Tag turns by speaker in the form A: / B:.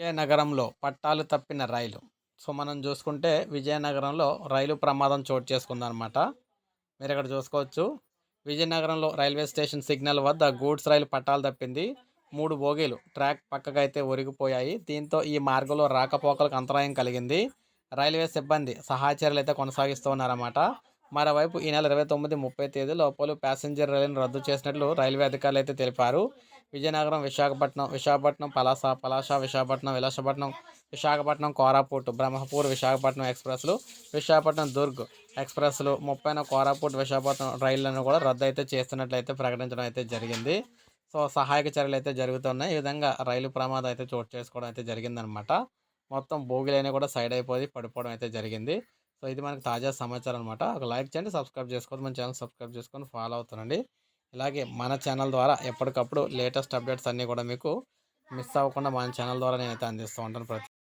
A: విజయనగరంలో పట్టాలు తప్పిన రైలు. సో మనం చూసుకుంటే విజయనగరంలో రైలు ప్రమాదం చోటు చేసుకుందనమాట మీరు ఇక్కడ చూసుకోవచ్చు? విజయనగరంలో రైల్వే స్టేషన్ సిగ్నల్ వద్ద గూడ్స్ రైలు పట్టాలు తప్పింది. మూడు బోగీలు ట్రాక్ పక్కగా అయితే ఒరిగిపోయాయి. దీంతో ఈ మార్గంలో రాకపోకలకు అంతరాయం కలిగింది. రైల్వే సిబ్బంది సహాయ చర్యలు అయితే కొనసాగిస్తూ ఉన్నారన్నమాట. మరోవైపు ఈ నెల ఇరవై తొమ్మిది ముప్పై తేదీలో పలు ప్యాసింజర్ రైలును రద్దు చేసినట్లు రైల్వే అధికారులు అయితే తెలిపారు. విజయనగరం విశాఖపట్నం విశాఖపట్నం పలాస పలాస విశాఖపట్నం విలాసపట్నం విశాఖపట్నం కోరాపూట్ బ్రహ్మపూర్ విశాఖపట్నం ఎక్స్ప్రెస్లు విశాఖపట్నం దుర్గ్ ఎక్స్ప్రెస్లు ముప్పైన కోరాపూట్ విశాఖపట్నం రైళ్ళను కూడా రద్దు అయితే చేస్తున్నట్లయితే ప్రకటించడం అయితే జరిగింది. సో సహాయక చర్యలు అయితే జరుగుతున్నాయి. ఈ విధంగా రైలు ప్రమాదం అయితే చోటు చేసుకోవడం అయితే జరిగిందనమాట. మొత్తం బోగిలైనా కూడా సైడ్ అయిపోయి పడిపోవడం అయితే జరిగింది. సో ఇది మనకు తాజా సమాచారం అనమాట ఒక లైక్ చేయండి సబ్స్క్రైబ్ చేసుకోండి మన ఛానల్ సబ్స్క్రైబ్ చేసుకొని ఫాలో అవుతానండి. ఇలాగే మన ఛానల్ ద్వారా ఎప్పటికప్పుడు లేటెస్ట్ అప్డేట్స్ అన్నీ కూడా మీకు మిస్ అవ్వకుండా మన ఛానల్ ద్వారా నేనైతే అందిస్తూ ఉంటాను ప్రతి